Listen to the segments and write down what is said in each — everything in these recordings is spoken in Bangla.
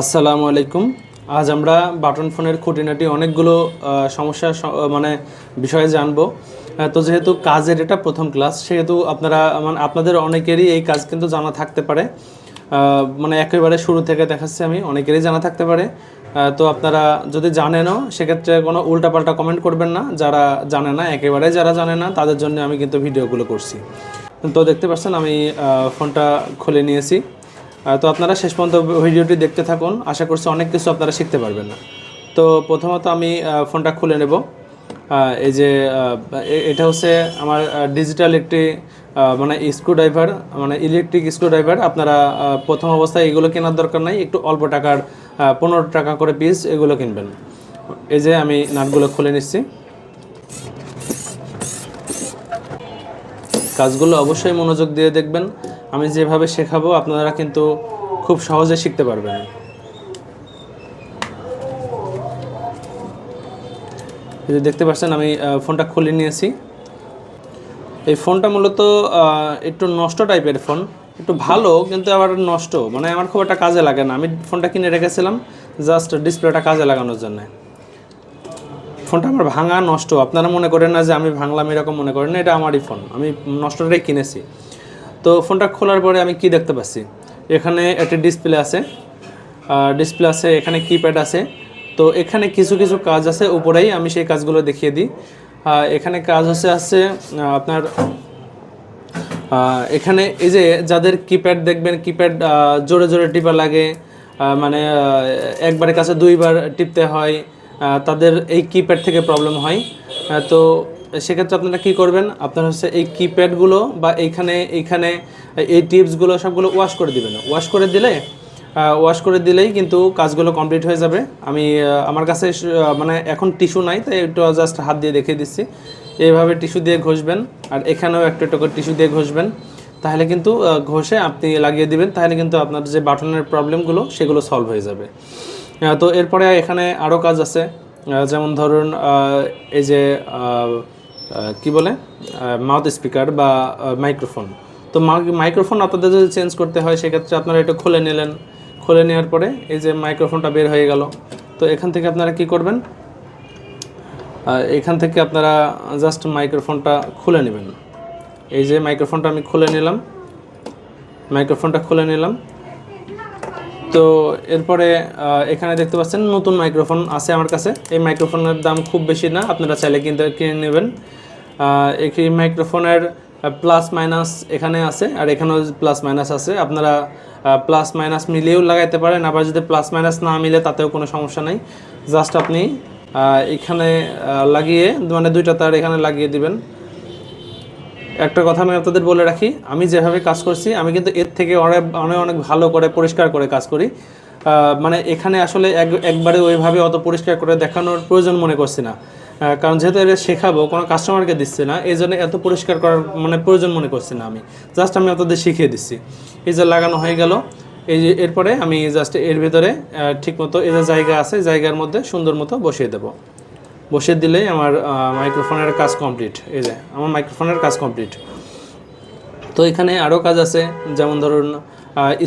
আসসালামু আলাইকুম। আজ আমরা বাটন ফোনের খুঁটিনাটি অনেকগুলো সমস্যা মানে বিষয়ে জানব। তো যেহেতু কাজের এটা প্রথম ক্লাস, সেহেতু আপনারা মানে আপনাদের অনেকেরই এই কাজ কিন্তু জানা থাকতে পারে। মানে একেবারে শুরু থেকে দেখাচ্ছি আমি, অনেকেরই জানা থাকতে পারে। তো আপনারা যদি জানেনও, সেক্ষেত্রে কোনো উল্টাপাল্টা কমেন্ট করবেন না। যারা জানে না, একেবারে যারা জানে না, তাদের জন্য আমি কিন্তু ভিডিওগুলো করছি। তো দেখতে পাচ্ছেন, আমি ফোনটা খুলে নিয়েছি। তো আপনারা শেষ পর্যন্ত ভিডিওটি দেখতে থাকুন। আশা করছি অনেক কিছু আপনারা শিখতে পারবেন। না তো প্রথমত আমি ফোনটা খুলে নেব। এই যে এটা হচ্ছে আমার ডিজিটাল একটি মানে স্ক্রুড্রাইভার মানে ইলেকট্রিক স্ক্রুড্রাইভার আপনারা প্রথম অবস্থায় এগুলো কেনার দরকার নাই। একটু অল্প টাকার পনেরো টাকা করে পিস এগুলো কিনবেন। এই যে আমি নাটগুলো খুলে নিচ্ছি। কাজগুলো অবশ্যই মনোযোগ দিয়ে দেখবেন। আমি যেভাবে শেখাবো, আপনারা কিন্তু খুব সহজে শিখতে পারবেন। এই যে দেখতে পাচ্ছেন, আমি ফোনটা খুলে নিয়েছি। এই ফোনটা মূলত একটু নষ্ট টাইপের ফোন। একটু ভালো, কিন্তু আবার নষ্ট। মানে আমার খুব একটা কাজে লাগে না। আমি ফোনটা কিনে রেখেছিলাম, জাস্ট ডিসপ্লেটা কাজে লাগানোর জন্য। ফোনটা আমার ভাঙা নষ্ট। আপনারা মনে করেন না যে আমি ভাঙলাম এরকম মনে করেন না, এটা আমারই ফোন। আমি নষ্টটাই কিনেছি। তো ফোনটা খোলার পরে আমি কি দেখতে পাচ্ছি? এখানে একটি ডিসপ্লে আছে। ডিসপ্লে আছে, এখানে কিপ্যাড আছে। তো এখানে কিছু কিছু কাজ আছে, উপরেই আমি সেই কাজগুলো দেখিয়ে দিই। এখানে কাজ হচ্ছে, আছে আপনার এখানে এই যে যাদের কিপ্যাড দেখবেন কিপ্যাড জোরে জোরে টিপা লাগে মানে একবারের কাছে দুইবার টিপতে হয় তাদের এই কিপ্যাড থেকে প্রবলেম হয়। তো সেক্ষেত্রে আপনারা কি করবেন? আপনার হচ্ছে এই কিপ্যাডগুলো বা এইখানে এইখানে, এই টিপসগুলো সবগুলো ওয়াশ করে দিবেন। ওয়াশ করে দিলে ওয়াশ করে দিলেই কিন্তু কাজগুলো কমপ্লিট হয়ে যাবে। আমি আমার কাছে মানে এখন টিস্যু নাই, তাই একটু জাস্ট হাত দিয়ে দেখিয়ে দিচ্ছি। এইভাবে টিস্যু দিয়ে ঘষবেন, আর এখানেও একটু একটু করে টিস্যু দিয়ে ঘষবেন। তাহলে কিন্তু ঘষে আপনি লাগিয়ে দিবেন, তাহলে কিন্তু আপনার যে বাটনের প্রবলেমগুলো সেগুলো সলভ হয়ে যাবে। তো এরপরে এখানে আরও কাজ আছে। যেমন ধরুন এই যে কি বলে? মাউথ স্পিকার বা মাইক্রোফোন তো মাইক্রোফোন আপনাদের যদি চেঞ্জ করতে হয়, সেক্ষেত্রে আপনারা এটা খুলে নিলেন। খুলে নেওয়ার পরে এই যে মাইক্রোফোনটা বের হয়ে গেল। তো এখান থেকে আপনারা কি করবেন? এখান থেকে আপনারা জাস্ট মাইক্রোফোনটা খুলে নেবেন। এই যে মাইক্রোফোনটা আমি খুলে নিলাম। মাইক্রোফোনটা খুলে নিলাম। তো এরপরে এখানে দেখতে পাচ্ছেন নতুন মাইক্রোফোন আছে আমার কাছে। এই মাইক্রোফোনের দাম খুব বেশি না, আপনারা চাইলে কিন্তু, কিনে নেবেন। এই মাইক্রোফোনের প্লাস মাইনাস এখানে আছে, আর এখানেও প্লাস মাইনাস আছে। আপনারা প্লাস মাইনাস মিলিয়েও লাগাইতে পারেন, আবার যদি প্লাস মাইনাস না মিলে তাতেও কোনো সমস্যা নেই। জাস্ট আপনি এখানে লাগিয়ে মানে দুইটা তার এখানে লাগিয়ে দিবেন। একটা কথা আমি আপনাদের বলে রাখি, আমি যেভাবে কাজ করছি, আমি কিন্তু এর থেকে অনেক অনেক অনেক ভালো করে, পরিষ্কার করে কাজ করি। মানে এখানে আসলে এক, একবারে ওইভাবে অত পরিষ্কার করে দেখানোর প্রয়োজন মনে করছি না। কারণ যেহেতু এটা শেখাবো, কোনো কাস্টমারকে দিচ্ছে না এই জন্য এত পরিষ্কার করার মানে প্রয়োজন মনে করছি না আমি। জাস্ট আমি আপনাদের শিখিয়ে দিচ্ছি। এই যে লাগানো হয়ে গেল, এই যে এরপরে আমি জাস্ট এর ভিতরে ঠিকমতো এই যে জায়গা আছে, জায়গার মধ্যে সুন্দর মতো বসিয়ে দেবো। বসিয়ে দিলেই আমার মাইক্রোফোনের কাজ কমপ্লিট এই যে, আমার মাইক্রোফোনের কাজ কমপ্লিট তো এখানে আরও কাজ আছে, যেমন ধরুন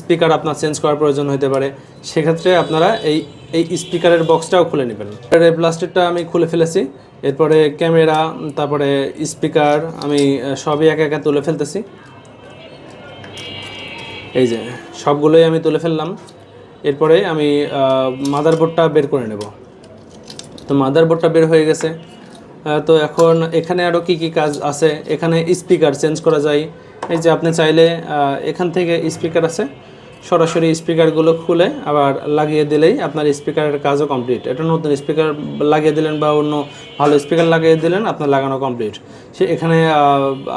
স্পিকার আপনার চেঞ্জ করার প্রয়োজন হতে পারে। সেক্ষেত্রে আপনারা এই এই স্পিকারের বক্সটাও খুলে নেবেন। এই প্লাস্টিকটা আমি খুলে ফেলেছি। এরপরে ক্যামেরা তারপরে স্পিকার আমি সবই একে একে তুলে ফেলতেছি। এই যে, সবগুলোই আমি তুলে ফেললাম। এরপরে আমি মাদারবোর্ডটা বের করে নেব। তো মাদারবোর্ডটা বের হয়ে গেছে। তো এখন এখানে আরও কি কি কাজ আছে? এখানে স্পিকার চেঞ্জ করা যায়। এই যে আপনি চাইলে এখান থেকে স্পিকার আছে। সরাসরি স্পিকারগুলো খুলে আবার লাগিয়ে দিলেই আপনার স্পিকারের কাজও কমপ্লিট এটা নতুন স্পিকার লাগিয়ে দিলেন বা অন্য ভালো স্পিকার লাগিয়ে দিলেন, আপনার লাগানো কমপ্লিট সে এখানে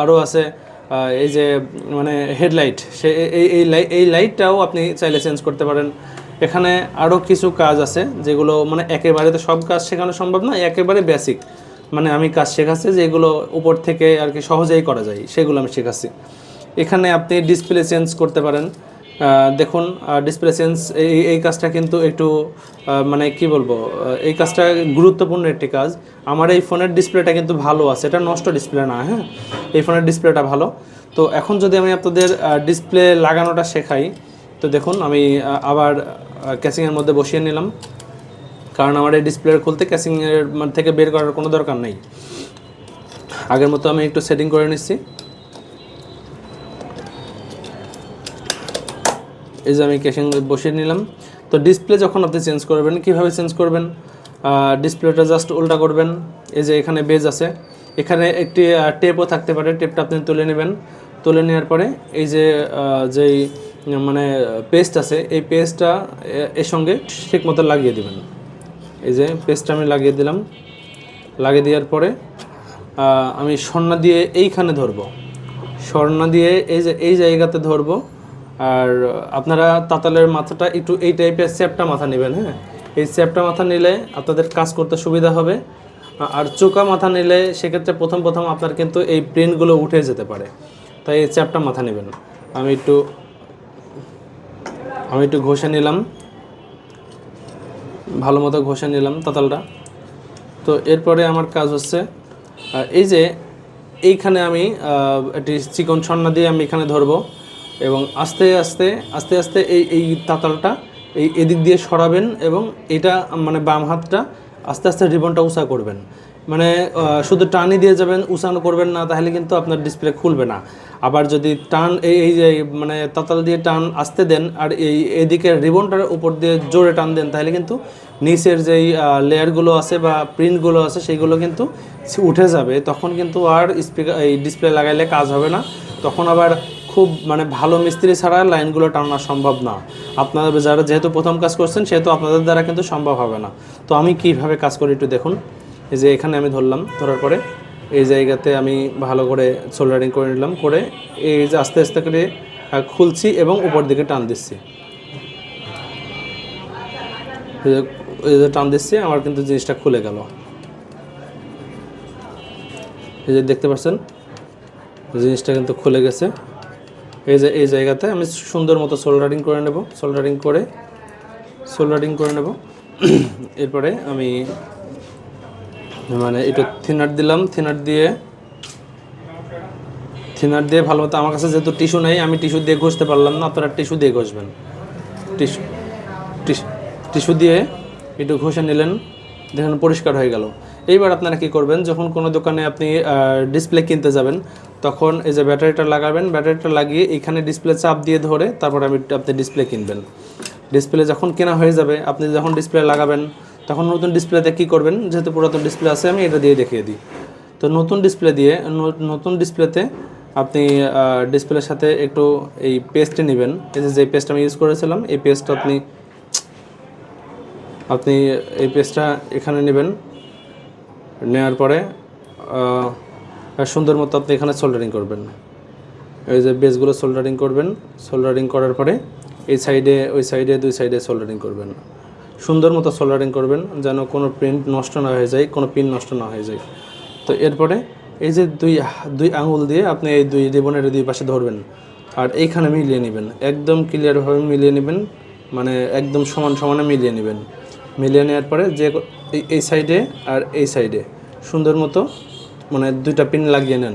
আরও আছে এই যে মানে হেডলাইট সে এই এই লাইটটাও আপনি চাইলে চেঞ্জ করতে পারেন। এখানে আরও কিছু কাজ আছে, যেগুলো মানে একেবারে তো সব কাজ শেখানো সম্ভব না, একেবারে বেসিক মানে আমি কাজ শেখাচ্ছি যেগুলো উপর থেকে আর কি সহজেই করা যায়, সেগুলো আমি শেখাচ্ছি। এখানে আপনি ডিসপ্লে চেঞ্জ করতে পারেন। দেখুন ডিসপ্লে চেঞ্জ এই এই কাজটা কিন্তু একটু মানে কি বলব এই কাজটা গুরুত্বপূর্ণ একটি কাজ। আমার এই ফোনের ডিসপ্লেটা কিন্তু ভালো আছে, এটা নষ্ট ডিসপ্লে না হ্যাঁ? এই ফোনের ডিসপ্লেটা ভালো। তো এখন যদি আমি আপনাদের ডিসপ্লে লাগানোটা শেখাই, তো দেখুন, আমি আবার ক্যাসিংয়ের মধ্যে বসিয়ে নিলাম। কারণ আমার এই ডিসপ্লে খুলতে ক্যাসিংয়ের থেকে বের করার কোনো দরকার নেই। আগের মতো আমি একটু সেটিং করে নিচ্ছি। এই যে আমি ক্যাশিং বসিয়ে নিলাম। তো ডিসপ্লে যখন আপনি চেঞ্জ করবেন, কীভাবে চেঞ্জ করবেন? ডিসপ্লেটা জাস্ট উল্টা করবেন। এই যে এখানে বেজ আছে। এখানে একটি টেপও থাকতে পারে। টেপটা আপনি তুলে নেবেন। তুলে নেওয়ার পরে এই যে যেই মানে পেস্ট আছে, এই পেস্টটা এর সঙ্গে ঠিক মতো লাগিয়ে দেবেন। এই যে পেস্টটা আমি লাগিয়ে দিলাম। লাগিয়ে দেওয়ার পরে আমি স্বর্ণা দিয়ে এইখানে ধরবো। স্বর্ণা দিয়ে এই যে, এই জায়গাতে ধরবো। আর আপনারা তাতালের মাথাটা একটু এই টাইপের চ্যাপটা মাথা নেবেন হ্যাঁ? এই চ্যাপটা মাথা নিলে আপনাদের কাজ করতে সুবিধা হবে। আর চোকা মাথা নিলে সেক্ষেত্রে প্রথম প্রথম আপনার কিন্তু এই প্রিন্টগুলো উঠে যেতে পারে। তাই এই চ্যাপটা মাথা নেবেন। আমি একটু আমি একটু ঘষে নিলাম। ভালো মতো ঘষে নিলাম তাতালটা। তো এরপরে আমার কাজ হচ্ছে এই যে এইখানে আমি একটি চিকন ছন্না দিয়ে আমি এখানে ধরবো এবং আস্তে আস্তে আস্তে আস্তে এই এই তাতালটা এই এদিক দিয়ে সরাবেন এবং এটা মানে বাম হাতটা আস্তে আস্তে রিবনটা উঁচা করবেন। মানে শুধু টানই দিয়ে যাবেন উঁচানো করবেন না, তাহলে কিন্তু আপনার ডিসপ্লে খুলবে না। আবার যদি টান, এই এই যে মানে তাতাল দিয়ে টান আসতে দেন, আর এই, এদিকে রিবনটার উপর দিয়ে জোরে টান দেন, তাহলে কিন্তু নিচের যেই লেয়ারগুলো আছে বা প্রিন্টগুলো আছে, সেইগুলো কিন্তু উঠে যাবে। তখন কিন্তু আর স্পিকার এই ডিসপ্লে লাগাইলে কাজ হবে না। তখন আবার খুব মানে ভালো মিস্ত্রি ছাড়া লাইনগুলো টানা সম্ভব না। আপনারা যারা যেহেতু প্রথম কাজ করছেন, সেহেতু আপনাদের দ্বারা কিন্তু সম্ভব হবে না। তো আমি কীভাবে কাজ করি একটু দেখুন। এই যে এখানে আমি ধরলাম, ধরার পরে এই জায়গাতে আমি ভালো করে সোল্ডারিং করে নিলাম, করে এই যে আস্তে আস্তে করে খুলছি এবং উপর দিকে টান দিচ্ছি। টান দিচ্ছি, আমার কিন্তু জিনিসটা খুলে গেল। এই যে দেখতে পাচ্ছেন, জিনিসটা কিন্তু খুলে গেছে। এই যে, এই জায়গাতে আমি সুন্দর মতো সোল্ডারিং করে নেব সোল্ডারিং করে সোল্ডারিং করে নেব। এরপরে আমি মানে একটু থিনার দিলাম থিনার দিয়ে থিনার দিয়ে ভালো মতো আমার কাছে যেহেতু টিস্যু নেই, আমি টিস্যু দিয়ে ঘষতে পারলাম না, আপনারা টিস্যু দিয়ে ঘষবেন। টিস্যু টিস্যু দিয়ে একটু ঘষে নিলেন, দেখেন পরিষ্কার হয়ে গেল। এইবার আপনারা কি করবেন, যখন কোনো দোকানে আপনি ডিসপ্লে কিনতে যাবেন, তখন এই যে ব্যাটারিটা লাগাবেন, ব্যাটারিটা লাগিয়ে এখানে ডিসপ্লে চাপ দিয়ে ধরে তারপর আমি আপনি ডিসপ্লে কিনবেন। ডিসপ্লে যখন কেনা হয়ে যাবে, আপনি যখন ডিসপ্লে লাগাবেন তখন নতুন ডিসপ্লেতে কি করবেন? যেহেতু পুরাতন ডিসপ্লে আছে, আমি এটা দিয়ে দেখিয়ে দিই। তো নতুন ডিসপ্লে দিয়ে নতুন ডিসপ্লেতে আপনি ডিসপ্লের সাথে একটু এই পেস্টে নেবেন। এই যে পেস্ট আমি ইউজ করেছিলাম, এই পেস্টটা আপনি আপনি এই পেস্টটা এখানে নেবেন। নেওয়ার পরে সুন্দর মতো আপনি এখানে সোল্ডারিং করবেন। এই যে, বেসগুলো সোল্ডারিং করবেন। সোল্ডারিং করার পরে এই সাইডে ওই সাইডে দুই সাইডে সোল্ডারিং করবেন। সুন্দর মতো সোল্ডারিং করবেন, যেন কোনো প্রিন্ট নষ্ট না হয়ে যায়, কোনো পিন নষ্ট না হয়ে যায়। তো এরপরে এই যে দুই দুই আঙুল দিয়ে আপনি এই দুই রিবনের দুই পাশে ধরবেন, আর এইখানে মিলিয়ে নেবেন। একদম ক্লিয়ারভাবে মিলিয়ে নেবেন মানে একদম সমান সমানে মিলিয়ে নেবেন। মিলিয়ে নেওয়ার পরে যে এই- সাইডে আর এই সাইডে সুন্দর মতো মানে দুইটা পিন লাগিয়ে নেন।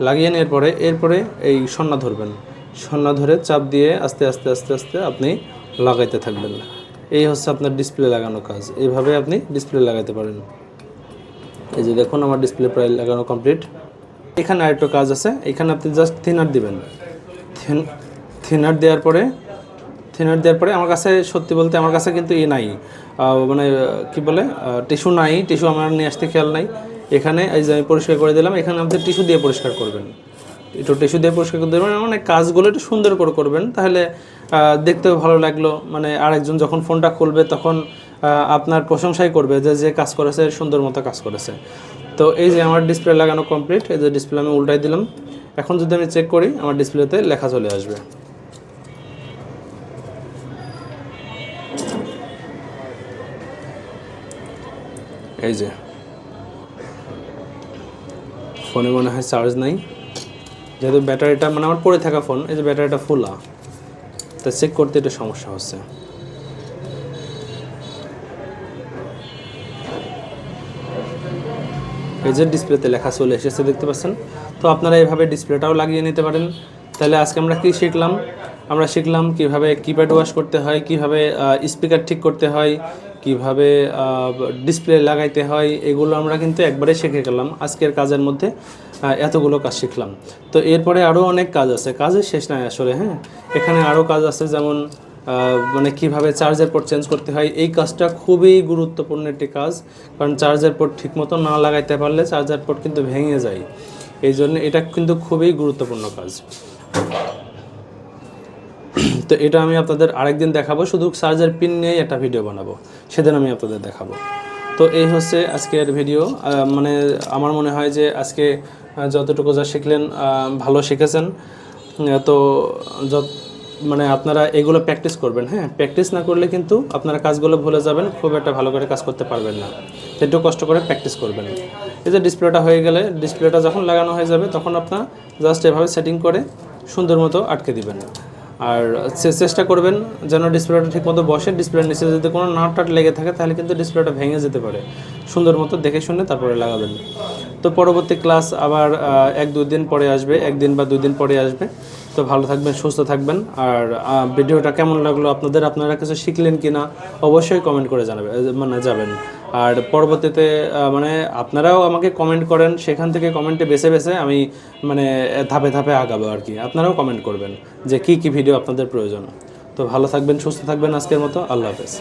লাগিয়ে নেওয়ার পরে, এরপরে এই সন্না ধরবেন। সন্না ধরে চাপ দিয়ে আস্তে আস্তে আস্তে আস্তে আপনি লাগাইতে থাকবেন। এই হচ্ছে আপনার ডিসপ্লে লাগানো কাজ। এইভাবে আপনি ডিসপ্লে লাগাতে পারেন। এই যে দেখুন, আমার ডিসপ্লে প্রায় লাগানো কমপ্লিট এখানে আরেকটা কাজ আছে। এখানে আপনি জাস্ট থিনার দিবেন। থিনার দেওয়ার পরে থিনার দেওয়ার পরে আমার কাছে সত্যি বলতে আমার কাছে কিন্তু এ নাই। মানে কি বলে টিস্যু নাই। টিস্যু আমার নিয়ে আসতে খেয়াল নাই। এখানে এই যে আমি পরিষ্কার করে দিলাম, এখানে আপনি টিস্যু দিয়ে পরিষ্কার করবেন। একটু টিস্যু দিয়ে পরিষ্কার করে দেবেন। মানে কাজগুলো একটু সুন্দর করে করবেন। তাহলে দেখতেও ভালো লাগল। মানে আরেকজন যখন ফোনটা খুলবে, তখন আপনার প্রশংসাই করবে যে যে কাজ করেছে, সুন্দর মতো কাজ করেছে। তো এই যে আমার ডিসপ্লে লাগানো কমপ্লিট এই যে ডিসপ্লে আমি উল্টাই দিলাম। এখন যদি আমি চেক করি, আমার ডিসপ্লেতে লেখা চলে আসবে। এই যে। ফোনে মনে হয় চার্জ নাই। যেহেতু ব্যাটারিটা মানে আমার পড়ে থাকা ফোন এই যে ব্যাটারিটা ফুলা তা চেক করতে একটু সমস্যা হচ্ছে। যে ডিসপ্লেতে লেখা চলে এসেছে, দেখতে পাচ্ছেন? তো আপনারা এইভাবে ডিসপ্লেটাও লাগিয়ে নিতে পারেন। তাহলে আজকে আমরা কি শিখলাম? আমরা শিখলাম কীভাবে কিপ্যাড ওয়াশ করতে হয়, কীভাবে স্পিকার ঠিক করতে হয় কীভাবে ডিসপ্লে লাগাইতে হয়, এগুলো আমরা কিন্তু একবারে শিখে গেলাম। আজকের কাজের মধ্যে এতগুলো কাজ শিখলাম। তো এরপরে আরও অনেক কাজ আছে। কাজের শেষ নাই আসলে হ্যাঁ? এখানে আরও কাজ আছে, যেমন মানে কীভাবে চার্জার পোর্ট চেঞ্জ করতে হয়। এই কাজটা খুবই গুরুত্বপূর্ণ একটি কাজ। কারণ চার্জার পোর্ট ঠিকমতো না লাগাইতে পারলে চার্জার পোর্ট কিন্তু ভেঙে যায়। এই জন্য এটা কিন্তু খুবই গুরুত্বপূর্ণ কাজ। তো এটা আমি আপনাদের আরেকদিন দেখাবো। শুধু চার্জার পিন নিয়েই একটা ভিডিও বানাবো। সেদিন আমি আপনাদের দেখাবো। তো এই হচ্ছে আজকের ভিডিও মানে আমার মনে হয় যে আজকে যতটুকু যা শিখলেন ভালো শিখেছেন। তো যত মানে আপনারা এগুলো প্র্যাকটিস করবেন হ্যাঁ? প্র্যাকটিস না করলে কিন্তু আপনারা কাজগুলো ভুলে যাবেন, খুব একটা ভালো করে কাজ করতে পারবেন না। একটু কষ্ট করে প্র্যাকটিস করবেন। এই যে ডিসপ্লেটা হয়ে গেলে ডিসপ্লেটা যখন লাগানো হয়ে যাবে, তখন আপনার জাস্ট এভাবে সেটিং করে সুন্দর মতো আটকে দিবেন। আর চেষ্টা করবেন যেন ডিসপ্লেটা ঠিক মতো বসে। ডিসপ্লের নিচে যদি কোনো নাট টাট লেগে থাকে, তাহলে কিন্তু ডিসপ্লেটা ভেঙে যেতে পারে। সুন্দর মতো দেখে শুনে তারপরে লাগাবেন। তো পরবর্তী ক্লাস আবার এক দিন পরে আসবে, একদিন বা দুই দিন পরে আসবে। তো ভালো থাকবেন, সুস্থ থাকবেন। আর ভিডিওটা কেমন লাগল আপনাদের? আপনারা কিছু শিখলেন কি না অবশ্যই কমেন্ট করে জানাবেন মানে যাবেন। আর পরবর্তীতে মানে আপনারাও আমাকে কমেন্ট করেন, সেখান থেকে কমেন্টে বেছে বেছে আমি মানে ধাপে ধাপে আগাবো আর কি। আপনারাও কমেন্ট করবেন যে কি কি ভিডিও আপনাদের প্রয়োজন। তো ভালো থাকবেন, সুস্থ থাকবেন আজকের মতো। আল্লাহ হাফেজ।